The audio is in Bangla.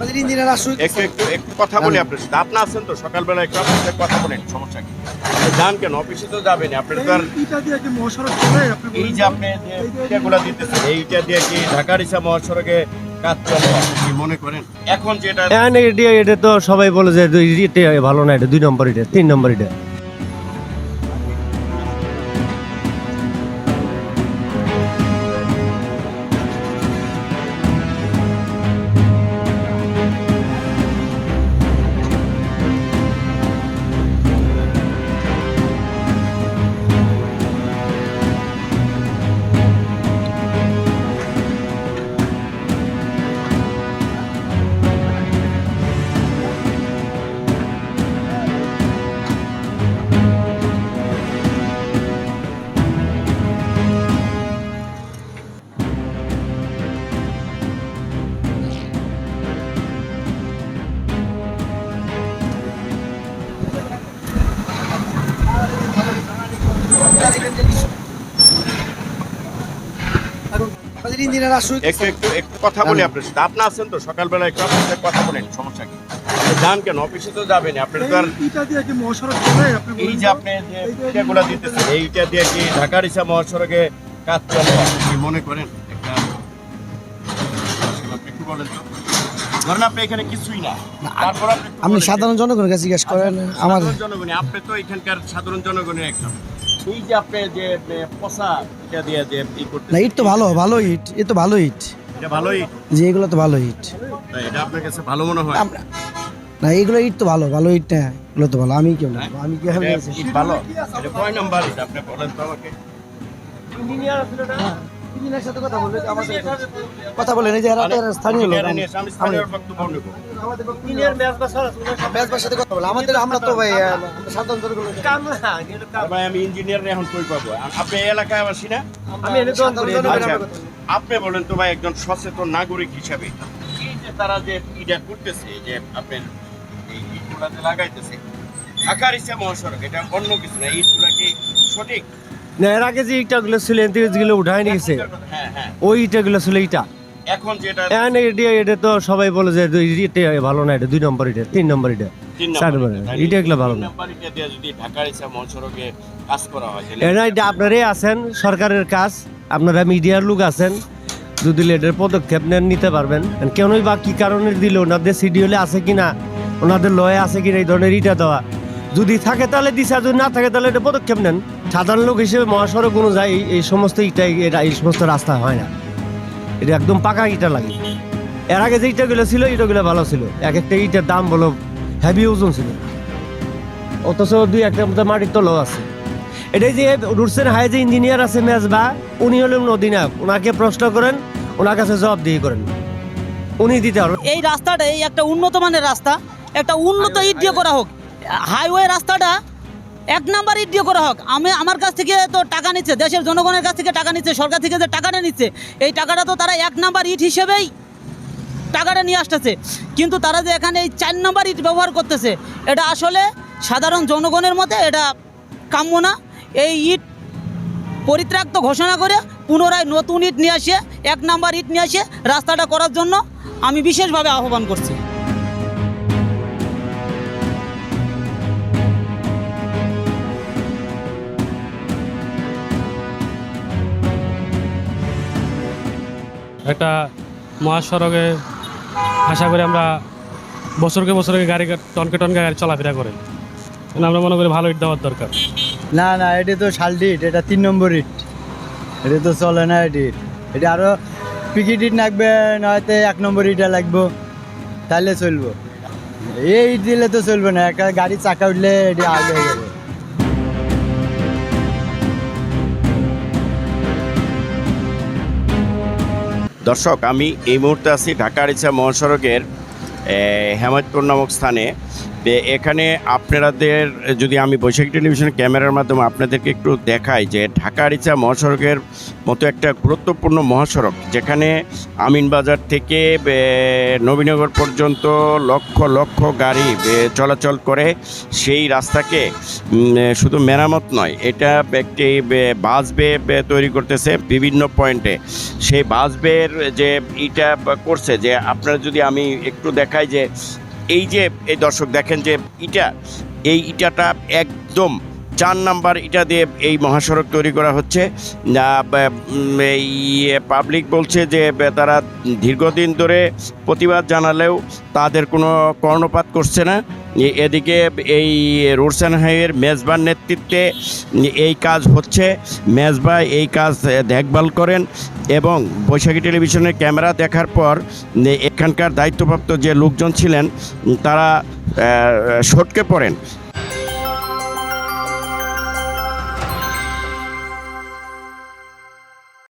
আমাদের ইঞ্জিনিয়ার আসুক। একটু একটু একটু কথা বলি আপনার সাথে। আপনি আছেন তো? সকালবেলা একটু আপনার সাথে কথা বলেন সমস্যা কি? যান কেন? অফিসে তো যাবেন আপনি তো আর কি মহাসড়ক এই যে আপনি যে ইটাগুলো দিতেছেন এইটা দিয়ে কি ঢাকা রিসা মহাসড়কে কাজ চলে? কি মনে করেন? এখন যেটা এটা এটা তো সবাই বলে যে দুই- ভালো না এটা দুই নম্বর এটা তিন নম্বর এটা ইঞ্জিনিয়ার আসুক একটু একটু একটু কথা বলি আপনার সাথে। আপনি আছেন তো? সকালবেলা একটু আপনার সাথে কথা বলেন সমস্যা কি? যান কেন? অফিসে তো যাবেন আপনি তো আর দিয়ে কি মহাসড়ক চলে? আপনি এই যে আপনি যে ইটাগুলো দিতেছেন এইটা দিয়ে কি ঢাকা রিসা মহাসড়কে কাজ চলে? কি মনে করেন একটা আপনি একটু বলেন তো। ধরেন আপনি এখানে কিছুই না। তারপর আপনি সাধারণ জনগণের কাছে জিজ্ঞেস করেন আমার জনগণ আপনি তো এখানকার সাধারণ জনগণের একজন। এই যে আপনি যে পচা এটা দিয়ে যে ই করতে না ইট তো ভালো ভালো ইট এ তো ভালো ইট। এটা ভালোই যে এগুলো তো ভালো ইট। এটা আপনার কাছে ভালো মনে হয়? না এগুলো ইট তো ভালো ভালো ইট না এগুলো তো ভালো আমি কেউ না আমি কি ভালো? এটা কয় নাম্বার এটা আপনি বলেন তো আমাকে। ইঞ্জিনিয়ার সাথে কথা বলে আমাদের কথা বলেন এই যে এরা স্থানীয় লোক ইঞ্জিনিয়ার নিয়ে এসে আমি স্থানীয় বক্তব্য নেব। ব্যাসবার সাথে কথা বলে। আমাদের আমরা তো ভাই সাধারণ ভাই আমি ইঞ্জিনিয়ার এখন কই পাবো? আপনি এলাকায় না? বলেন তো ভাই একজন সচেতন নাগরিক হিসাবে এই যে তারা যে ইটা করতেছে যে আপনার এই ইটগুলা যে লাগাইতেছে ঢাকার ইচ্ছা মহাসড়ক এটা অন্য কিছু না ইটগুলা কি সঠিক? না এর আগে যে ইটাগুলো ছিল এগুলো উঠায় নিয়ে গেছে হ্যাঁ হ্যাঁ। ওই ইটাগুলো ছিল ইটা। এখন যেটা এখন এটা এটা তো সবাই বলে যে এটা ভালো না এটা দুই নম্বর এটা তিন নম্বর এটা চার নম্বর নম্বর এটা এগুলো ভালো না। এটা এটা আপনারাই আছেন সরকারের কাজ আপনারা মিডিয়ার লোক আছেন যদি এটার পদক্ষেপ নেন নিতে পারবেন। কেনই বা কি কারণে দিল ওনাদের সিডিউলে আছে কিনা ওনাদের লয়ে আছে কিনা এই ধরনের ইটা দেওয়া। যদি থাকে তাহলে দিছে আর যদি না থাকে তাহলে এটা পদক্ষেপ নেন। সাধারণ লোক হিসেবে মহাসড়ক অনুযায়ী এই সমস্ত ইটাই এটা এই সমস্ত রাস্তা হয় না। এটা একদম পাকা ইটা লাগে। এর আগে যে ইটাগুলো ছিল ইটাগুলো ভালো ছিল। এক একটা ইটার দাম বলো হেভি ওজন ছিল। অথচ দুই একটা মতো মাটির তলাও আছে। এটাই যে রুটসের হাই যে ইঞ্জিনিয়ার আছে মেজবা উনি হলেন অধিনায়ক। ওনাকে প্রশ্ন করেন ওনার কাছে জবাব দিয়ে করেন। উনি দিতে পারবেন। এই রাস্তাটা এই একটা উন্নত মানের রাস্তা। একটা উন্নত ইট দিয়ে করা হোক। হাইওয়ে রাস্তাটা এক নাম্বার ইট দিয়ে করা হোক। আমি আমার কাছ থেকে তো টাকা নিচ্ছে, দেশের জনগণের কাছ থেকে টাকা নিচ্ছে, সরকার থেকে যে টাকাটা নিচ্ছে, এই টাকাটা তো তারা এক নাম্বার ইট হিসেবেই টাকাটা নিয়ে আসতেছে। কিন্তু তারা যে এখানে এই চার নাম্বার ইট ব্যবহার করতেছে, এটা আসলে সাধারণ জনগণের মধ্যে এটা কাম্য না। এই ইট পরিত্রাক্ত ঘোষণা করে পুনরায় নতুন ইট নিয়ে আসে, এক নাম্বার ইট নিয়ে আসে রাস্তাটা করার জন্য আমি বিশেষভাবে আহ্বান করছি। একটা মহাসড়কে আশা করি আমরা বছরকে বছরকে গাড়ি টনকে টনকে গাড়ি চলাফেরা করে। আমরা মনে করি ভালো ইট দেওয়ার দরকার। না না, এটা তো শালটি ইট, এটা তিন নম্বর ইট। এটা তো চলে না এটি। এটা আরও পিকিট ইট লাগবে নয়তো এক নম্বর ইটা লাগবো তাহলে চলবো। এই ইট দিলে তো চলবে না, একটা গাড়ি চাকা উঠলে এটি আগে হয়ে যাবে। দর্শক আমি এই মুহূর্তে আছি ঢাকা আরিচা মহাসড়কের হেমায়তপুর নামক স্থানে। এখানে আপনাদের, যদি আমি বৈশাখ টেলিভিশন ক্যামেরার মাধ্যমে আপনাদেরকে একটু দেখাই যে ঢাকা রিচা মহাসড়কের মতো একটা গুরুত্বপূর্ণ মহাসড়ক, যেখানে আমিনবাজার থেকে নবীনগর পর্যন্ত লক্ষ লক্ষ গাড়ি চলাচল করে। সেই রাস্তাকে শুধু মেরামত নয়, এটা একটি বাস বে তৈরি করতেছে বিভিন্ন পয়েন্টে। সেই বাস বের যে ইটা করছে যে আপনারা যদি আমি একটু দেখাই যে এই যে এই দর্শক দেখেন যে ইটা এই ইটাটা একদম চার নাম্বার ইটা দিয়ে এই মহাসড়ক তৈরি করা হচ্ছে। এই পাবলিক বলছে যে তারা দীর্ঘদিন ধরে প্রতিবাদ জানালেও তাদের কোনো কর্ণপাত করছে না। এদিকে এই রোডস অ্যান্ড হাইওয়ের মেজবার নেতৃত্বে এই কাজ হচ্ছে। মেজবা এই কাজ দেখভাল করেন এবং বৈশাখী টেলিভিশনের ক্যামেরা দেখার পর এখানকার দায়িত্বপ্রাপ্ত যে লোকজন ছিলেন, তারা সটকে পড়েন।